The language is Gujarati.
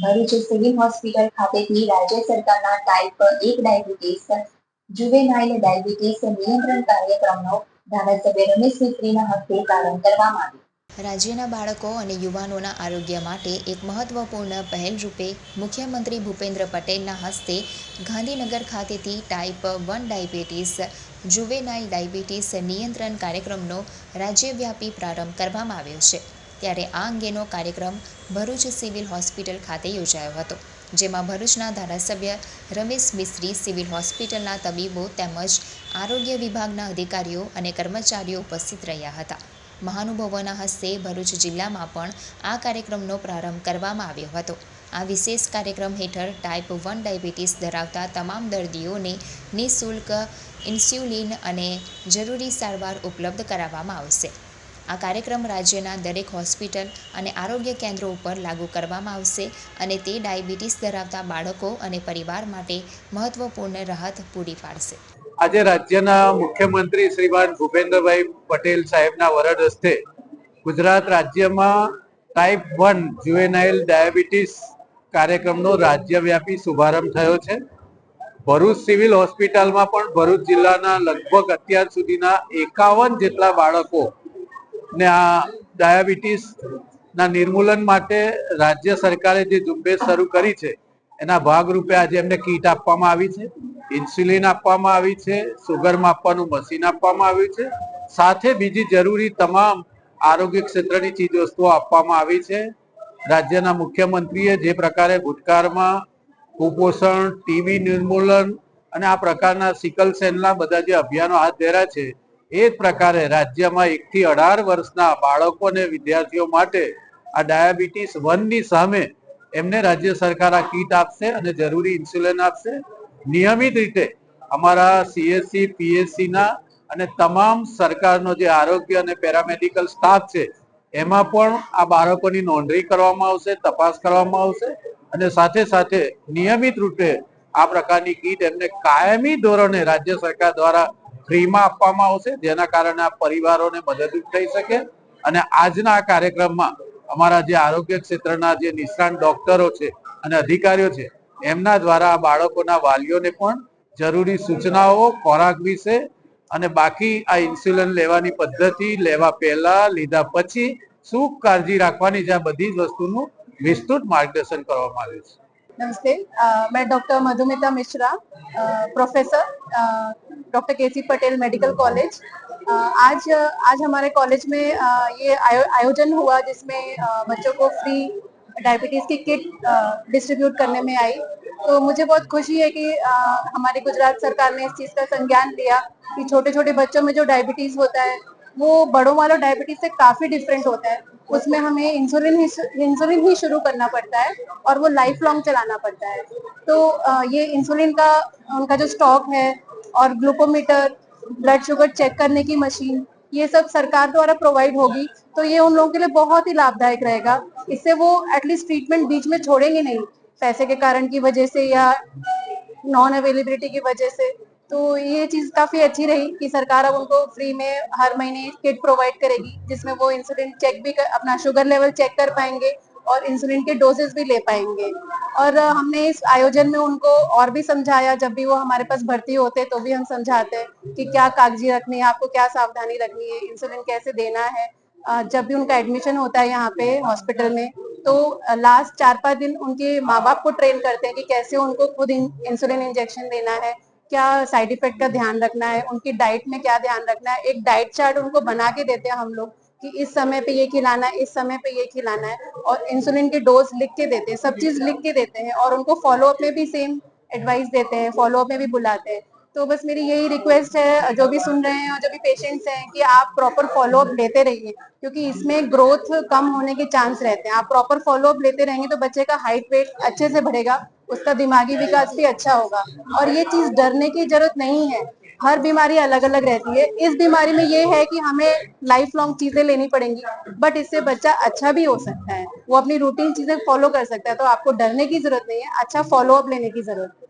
ભરૂચ સિવિલ હોસ્પિટલ ખાતેથી રાજ્ય સરકારના ટાઈપ એક ડાયાબિટીસ, જુવેનાઇલ ડાયાબિટીસ નિયંત્રણ કાર્યક્રમનો ધારાસભ્ય રમેશ મિસ્ત્રીના હસ્તે પ્રારંભ કરવામાં આવ્યો. રાજ્યના બાળકો અને યુવાનોના આરોગ્ય માટે એક મહત્વપૂર્ણ પહેલ રૂપે મુખ્યમંત્રી ભૂપેન્દ્ર પટેલના હસ્તે ગાંધીનગર ખાતેથી type one diabetes, juvenile diabetes નિયંત્રણ કાર્યક્રમનો રાજ્યવ્યાપી પ્રારંભ કરવામાં આવ્યો છે. ત્યારે આ અંગેનો કાર્યક્રમ ભરૂચ સિવિલ હોસ્પિટલ ખાતે યોજાયો હતો, જેમાં ભરૂચના ધારાસભ્ય રમેશ મિસ્ત્રી, સિવિલ હોસ્પિટલના તબીબો તેમજ આરોગ્ય વિભાગના અધિકારીઓ અને કર્મચારીઓ ઉપસ્થિત રહ્યા હતા. મહાનુભાવોના હસ્તે ભરૂચ જિલ્લામાં પણ આ કાર્યક્રમનો પ્રારંભ કરવામાં આવ્યો હતો. આ વિશેષ કાર્યક્રમ હેઠળ ટાઈપ વન ડાયાબિટીસ ધરાવતા તમામ દર્દીઓને નિઃશુલ્ક ઇન્સ્યુલિન અને જરૂરી સારવાર ઉપલબ્ધ કરાવવામાં આવશે. આ કાર્યક્રમ રાજ્યના દરેક હોસ્પિટલ અને આરોગ્ય કેન્દ્રો ઉપર લાગુ કરવામાં આવશે અને તે ડાયાબિટીસ ધરાવતા બાળકો અને પરિવાર માટે મહત્વપૂર્ણ રાહત પૂરી પાડશે. આજે રાજ્યના મુખ્યમંત્રી શ્રીમાન ભૂપેન્દ્રભાઈ પટેલ સાહેબના વરદ હસ્તે ગુજરાત રાજ્યમાં ટાઈપ વન જ્યુએનાઇલ ડાયાબિટીસ કાર્યક્રમનો રાજ્યવ્યાપી શુભારંભ થયો છે. ભરૂચ સિવિલ હોસ્પિટલમાં પણ ભરૂચ જિલ્લાના લગભગ અત્યાર સુધીના એકાવન જેટલા બાળકો ને આ ડાયાબિટીસના નિર્મૂલન માટે રાજ્ય સરકારે જે ઝુંબેશ શરૂ કરી છે, એના ભાગરૂપે આજે એમને કીટ આપવામાં આવી છે, ઇન્સ્યુલિન આપવામાં આવી છે, સુગર માપવાનું મશીન આપવામાં આવ્યું છે, સાથે બીજી જરૂરી તમામ આરોગ્ય ક્ષેત્રની ચીજ વસ્તુઓ આપવામાં આવી છે. રાજ્યના મુખ્યમંત્રીએ જે પ્રકારે ભૂતકાળમાં કુપોષણ ટીવી નિર્મૂલન અને આ પ્રકારના સિકલ સેલના બધા જે અભિયાનો હાથ ધર્યા છે એ જ પ્રકારે રાજ્યમાં એક થી અઢાર વર્ષના બાળકો અને વિદ્યાર્થીઓ માટે આ ડાયાબિટીસ વનની સામે એમને રાજ્ય સરકાર આ કીટ આપશે અને જરૂરી ઇન્સ્યુલિન આપશે. નિયમિત રીતે અમારા સીએસસી પીએસસી ના અને તમામ સરકારનો જે આરોગ્ય અને પેરામેડિકલ સ્ટાફ છે, એમાં પણ આ બાળકોની નોંધણી કરવામાં આવશે, તપાસ કરવામાં આવશે અને સાથે સાથે નિયમિત રૂપે આ પ્રકારની કીટ એમને કાયમી ધોરણે રાજ્ય સરકાર દ્વારા ફ્રીમાં આપવામાં આવશે, જેના કારણે આ પરિવારોને મદદરૂપ થઈ શકે. અને આજના આ કાર્યક્રમમાં અમારા જે આરોગ્ય ક્ષેત્રના જે નિષ્ણાંત ડોક્ટરો છે અને અધિકારીઓ છે, એમના દ્વારા આ બાળકોના વાલીઓને પણ જરૂરી સૂચનાઓ, ખોરાક વિશે અને બાકી આ ઇન્સ્યુલિન લેવાની પદ્ધતિ લેવા પહેલા, લીધા પછી શું કાળજી રાખવાની છે આ બધી જ વસ્તુનું વિસ્તૃત માર્ગદર્શન કરવામાં આવ્યું છે. नमस्ते। अ, मैं डॉक्टर मधुमिता मिश्रा अ, professor doctor K C Patel medical college. आज आज हमारे कॉलेज में अ, ये आयो, आयोजन हुआ जिसमें अ, बच्चों को फ्री डायबिटीज़ की किट डिस्ट्रीब्यूट करने में आई। तो मुझे बहुत खुशी है कि अ, हमारी गुजरात सरकार ने इस चीज़ का संज्ञान लिया कि छोटे छोटे बच्चों में जो डायबिटीज़ होता है वो बड़ों वालों डायबिटीज़ से काफ़ी डिफरेंट होता है। उसमें हमें इंसुलिन ही इंसुलिन ही शुरू करना पड़ता है और वो लाइफ लॉन्ग चलाना पड़ता है। तो ये इंसुलिन का, उनका जो स्टॉक है और ग्लूकोमीटर ब्लड शुगर चेक करने की मशीन ये सब सरकार द्वारा प्रोवाइड होगी तो ये उन लोगों के लिए बहुत ही लाभदायक रहेगा। इससे वो एटलीस्ट ट्रीटमेंट बीच में छोड़ेंगे नहीं, पैसे के कारण की वजह से या नॉन अवेलेबिलिटी की वजह से। तो ये चीज़ काफ़ी अच्छी रही कि सरकार अब उनको फ्री में हर महीने किट प्रोवाइड करेगी जिसमें वो इंसुलिन चेक भी कर, अपना शुगर लेवल चेक कर पाएँगे और इंसुलिन के डोजेस भी ले पाएँगे। और हमने इस आयोजन में उनको और भी समझाया जब भी वो हमारे पास भर्ती होते तो भी हम समझाते हैं कि क्या कागज़ी रखनी है आपको क्या सावधानी रखनी है इंसुलिन कैसे देना है। जब भी उनका एडमिशन होता है यहाँ पे हॉस्पिटल में तो लास्ट चार पाँच दिन उनके माँ बाप को ट्रेन करते हैं कि कैसे उनको खुद इंसुलिन इंजेक्शन देना है। क्या साइड इफ़ेक्ट का ध्यान रखना है, उनकी डाइट में क्या ध्यान रखना है, एक डाइट चार्ट उनको बना के देते हैं हम लोग कि इस समय पे ये खिलाना है, इस समय पे ये खिलाना है और इंसुलिन के डोज लिख के देते हैं, सब चीज़ लिख के देते हैं और उनको फॉलो अप में भी सेम एडवाइस देते हैं फॉलो अप में भी बुलाते हैं। तो बस मेरी यही रिक्वेस्ट है, जो भी सुन रहे हैं और जो भी पेशेंट्स हैं कि आप प्रॉपर फॉलो अप लेते रहिए, क्योंकि इसमें ग्रोथ कम होने के चांस रहते हैं। आप प्रॉपर फॉलो अप लेते रहेंगे तो बच्चे का हाइट वेट अच्छे से बढ़ेगा उसका दिमागी विकास भी अच्छा होगा। और ये चीज़ डरने की ज़रूरत नहीं है। हर बीमारी अलग अलग रहती है। इस बीमारी में ये है कि हमें लाइफ लॉन्ग चीज़ें लेनी पड़ेंगी। बट इससे बच्चा अच्छा भी हो सकता है। वो अपनी रूटीन चीज़ें फॉलो कर सकता है। तो आपको डरने की ज़रूरत नहीं है। अच्छा फॉलो अप लेने की ज़रूरत है।